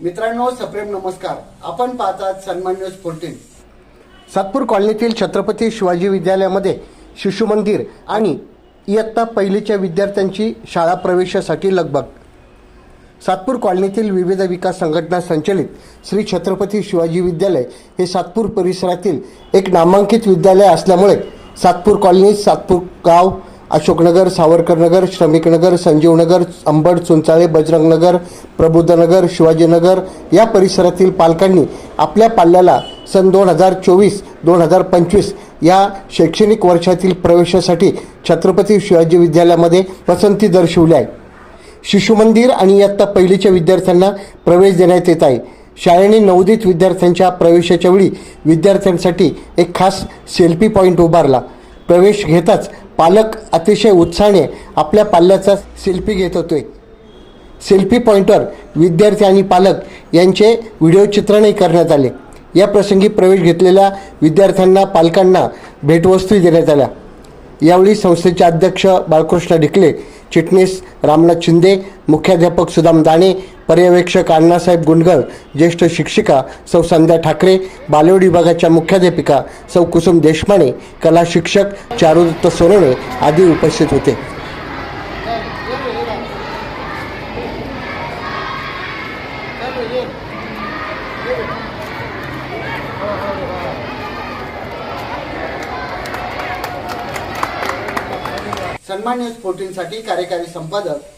मित्रांनो सप्रेम नमस्कार. आपण पाहतात सन्मान न्यूज फोर्टीन सातपूर कॉलनीतील छत्रपती शिवाजी विद्यालयामध्ये शिशु मंदिर आणि इयत्ता पहिलीच्या विद्यार्थ्यांची शाळा प्रवेशासाठी लगबग. सातपूर कॉलनीतील विविध विकास संघटना संचलित श्री छत्रपती शिवाजी विद्यालय हे सातपूर परिसरातील एक नामांकित विद्यालय असल्यामुळे सातपूर कॉलनी सातपूर गाव अशोकनगर सावरकरनगर श्रमिकनगर संजीवनगर अंबड चुंचाळे बजरंगनगर प्रबुद्धनगर शिवाजीनगर या परिसरातील पालकांनी आपल्या पाल्याला सन दोन हजार चोवीस दोन हजार पंचवीस या शैक्षणिक वर्षातील प्रवेशासाठी छत्रपती शिवाजी विद्यालयामध्ये पसंती दर्शवली आहे. शिशु मंदिर आणि इयत्ता पहिलीच्या विद्यार्थ्यांना प्रवेश देण्यात येत आहे. शाळेने नवोदित विद्यार्थ्यांच्या प्रवेशाच्या वेळी विद्यार्थ्यांसाठी एक खास सेल्फी पॉईंट उभारला. प्रवेश घेताच पालक अतिशय उत्साहाने आपल्या पाल्याचा सेल्फी घेत होते. सेल्फी पॉईंटवर विद्यार्थी आणि पालक यांचे व्हिडिओ चित्रणही करण्यात आले. या प्रसंगी प्रवेश घेतलेल्या विद्यार्थ्यांना पालकांना भेटवस्तूही देण्यात आल्या. यावेळी संस्थेचे अध्यक्ष बाळकृष्ण ढिकले चिटणीस रामनाथ शिंदे मुख्याध्यापक सुदाम दाणे पर्यवेक्षक अण्णासाहेब गुंडगळ ज्येष्ठ शिक्षिका सौ संध्या ठाकरे बालवड विभागाच्या मुख्याध्यापिका सौ कुसुम देशमाने कला शिक्षक चारुदत्त सोनवणे आदी उपस्थित होते. सन्मान न्यूज फोर्टीनसाठी कार्यकारी संपादक